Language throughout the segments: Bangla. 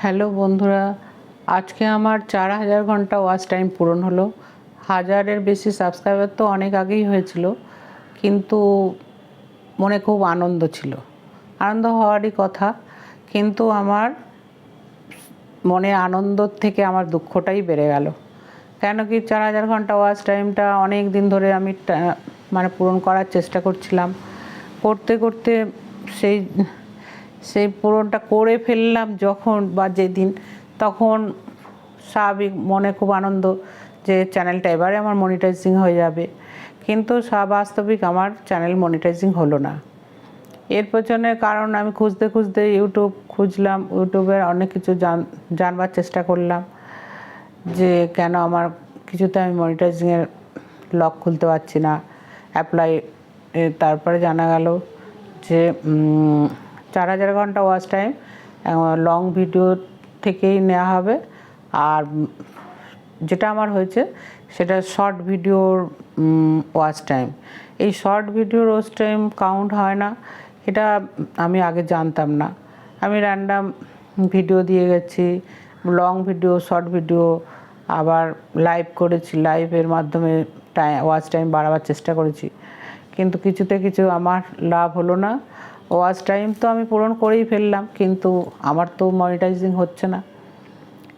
হ্যালো বন্ধুরা, আজকে আমার চার হাজার ঘণ্টা ওয়াচ টাইম পূরণ হলো। হাজারের বেশি সাবস্ক্রাইবার তো অনেক আগেই হয়েছিল, কিন্তু মনে খুব আনন্দ ছিল। আনন্দ হওয়ারই কথা, কিন্তু আমার মনে আনন্দর থেকে আমার দুঃখটাই বেড়ে গেল। কেন কি চার হাজার ঘণ্টা ওয়াচ টাইমটা অনেক দিন ধরে আমি মানে পূরণ করার চেষ্টা করছিলাম। করতে করতে সেই সেই পূরণটা করে ফেললাম যখন বা যেদিন, তখন স্বাভাবিক মনে খুব আনন্দ যে চ্যানেলটা এবারে আমার মনিটাইজিং হয়ে যাবে। কিন্তু বাস্তবিক আমার চ্যানেল মনিটাইজিং হলো না। এর পেছনে কারণ আমি খুঁজতে খুঁজতে ইউটিউব খুঁজলাম ইউটিউবের অনেক কিছু জান, জানবার চেষ্টা করলাম যে কেন আমার কিছুতে আমি মনিটাইজিংয়ের লক খুলতে পারছি না। অ্যাপ্লাই তারপরে জানা গেল যে চার হাজার ঘণ্টা ওয়াচ টাইম লং ভিডিও থেকেই নেওয়া হবে। আর যেটা আমার হয়েছে, সেটা শর্ট ভিডিওর ওয়াচ টাইম এই শর্ট ভিডিওর ওয়াচ টাইম কাউন্ট হয় না। এটা আমি আগে জানতাম না। আমি র্যান্ডাম ভিডিও দিয়ে গেছি লং ভিডিও শর্ট ভিডিও আবার লাইভ করেছি। লাইভের মাধ্যমে টাইম ওয়াচ টাইম বাড়াবার চেষ্টা করেছি। কিন্তু কিছুতে কিছু আমার লাভ হলো না। ওয়াচ টাইম তো আমি পূরণ করেই ফেললাম, কিন্তু আমার তো মনিটাইজিং হচ্ছে না।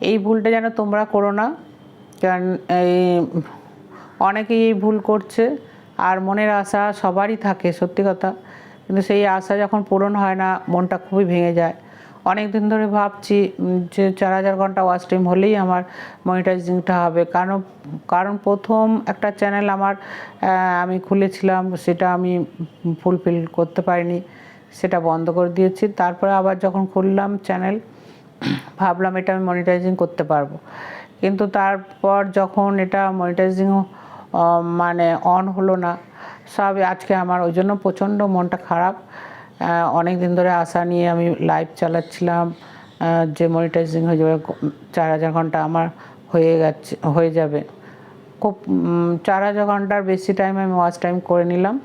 এই ভুলটা যেন তোমরা করো না, কারণ এই অনেকেই এই ভুল করছে, আর মনের আশা সবারই থাকে, সত্যি কথা। কিন্তু সেই আশা যখন পূরণ হয় না, মনটা খুবই ভেঙে যায়। অনেক দিন ধরে ভাবছি যে চার হাজার ঘণ্টা ওয়াচ টাইম হলেই আমার মনিটাইজিংটা হবে। কারণ কারণ প্রথম একটা চ্যানেল আমার আমি খুলেছিলাম, সেটা আমি ফুলফিল করতে পারিনি। সেটা বন্ধ করে দিয়েছি। তারপরে আবার যখন খুললাম চ্যানেল ভাবলাম এটা আমি মনিটাইজিং করতে পারব। কিন্তু তারপর যখন এটা মনিটাইজিং মানে অন হলো না সব আজকে আমার ওই জন্য প্রচণ্ড মনটা খারাপ। অনেক দিন ধরে আশা নিয়ে আমি লাইভ চালাচ্ছিলাম যে মনিটাইজিং হয়ে যাবে, চার হাজার ঘণ্টা আমার হয়ে গেছে, হয়ে যাবে। খুব চার হাজার ঘণ্টার বেশি টাইম আমি ওয়াচ টাইম করে নিলাম।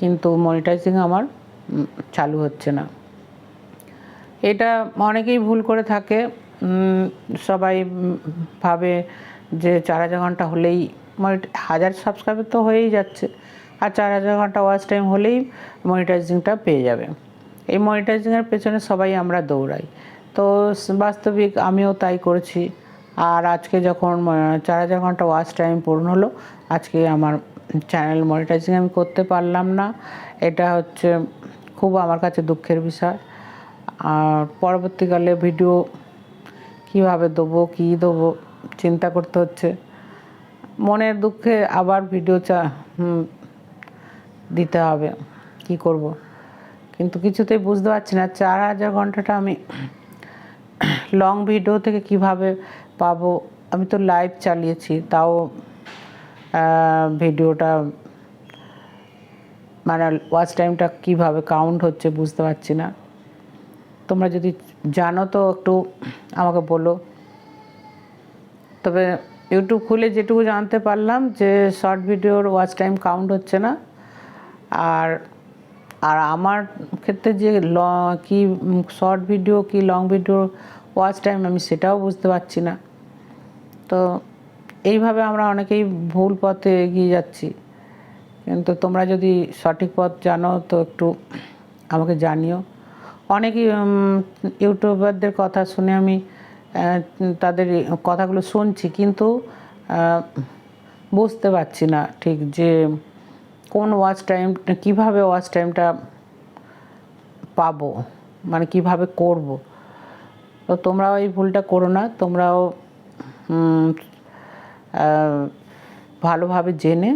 কিন্তু মনিটাইজিং আমার চালু হচ্ছে না। এটা অনেকেই ভুল করে থাকে। সবাই ভাবে যে চার হাজার ঘণ্টা হলেই মনিট- হাজার সাবস্ক্রাইবার তো হয়েই যাচ্ছে। আর চার হাজার ঘণ্টা ওয়াচ টাইম হলেই মনিটাইজিংটা পেয়ে যাবে। এই মনিটাইজিংয়ের পেছনে সবাই আমরা দৌড়াই। তো বাস্তবিক আমিও তাই করেছি। আর আজকে যখন চার হাজার ঘণ্টা ওয়াচ টাইম পূর্ণ হলো, আজকে আমার চ্যানেল মনিটাইজিং আমি করতে পারলাম না। এটা হচ্ছে খুব আমার কাছে দুঃখের বিষয়। আর পরবর্তীকালে ভিডিও কীভাবে দেবো, কী দেবো, চিন্তা করতে হচ্ছে। মনের দুঃখে আবার ভিডিও চা দিতে হবে, কি করব? কিন্তু কিছুতেই বুঝতে পারছি না, চার হাজার ঘন্টাটা আমি লং ভিডিও থেকে কীভাবে পাবো? আমি তো লাইভ চালিয়েছি, তাও ভিডিওটা মানে ওয়াচ টাইমটা কীভাবে কাউন্ট হচ্ছে বুঝতে পারছি না। তোমরা যদি জানো তো একটু আমাকে বলো। তবে ইউটিউব খুলে যেটুকু জানতে পারলাম যে শর্ট ভিডিওর ওয়াচ টাইম কাউন্ট হচ্ছে না। আর আর আমার ক্ষেত্রে যে ল কি শর্ট ভিডিও কি লং ভিডিও ওয়াচ টাইম আমি সেটাও বুঝতে পারছি না। তো এইভাবে আমরা অনেকেই ভুল পথে এগিয়ে যাচ্ছি। কিন্তু তোমরা যদি সঠিক পথ জানো তো একটু আমাকে জানিও। অনেকেই উম, ইউটিউবারদের কথা শুনে আমি তাদের কথাগুলো শুনছি কিন্তু বুঝতে পারছি না ঠিক যে কোন ওয়াচ টাইম কীভাবে ওয়াচ টাইমটা পাবো মানে কীভাবে করব। তো তোমরাও এই ভুলটা করো না তোমরাও ভালোভাবে জেনে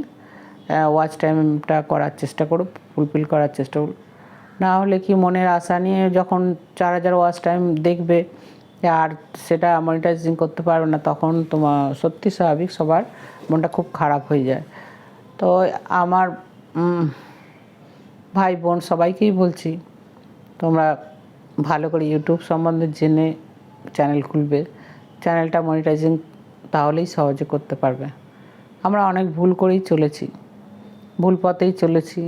ওয়াচ টাইমটা করার চেষ্টা করো ফুলফিল করার চেষ্টা করো না হলে কি মনের আশা নিয়ে যখন চার হাজার ওয়াচ টাইম দেখবে আর সেটা মনিটাইজিং করতে পারবে না, তখন তোমার সত্যি স্বাভাবিক সবার মনটা খুব খারাপ হয়ে যায়। তো আমার ভাই বোন সবাইকেই বলছি, তোমরা ভালো করে ইউটিউব সম্বন্ধে জেনে চ্যানেল খুলবে। চ্যানেলটা মনিটাইজিং তাহলেই সহজে করতে পারবে। আমরা অনেক ভুল করেই চলেছি। ভুল পথেই চলেছি।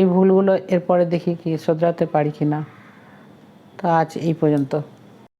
এই ভুলগুলো এরপরে দেখি কি শোধরাতে পারি কি না তো আজ এই পর্যন্ত।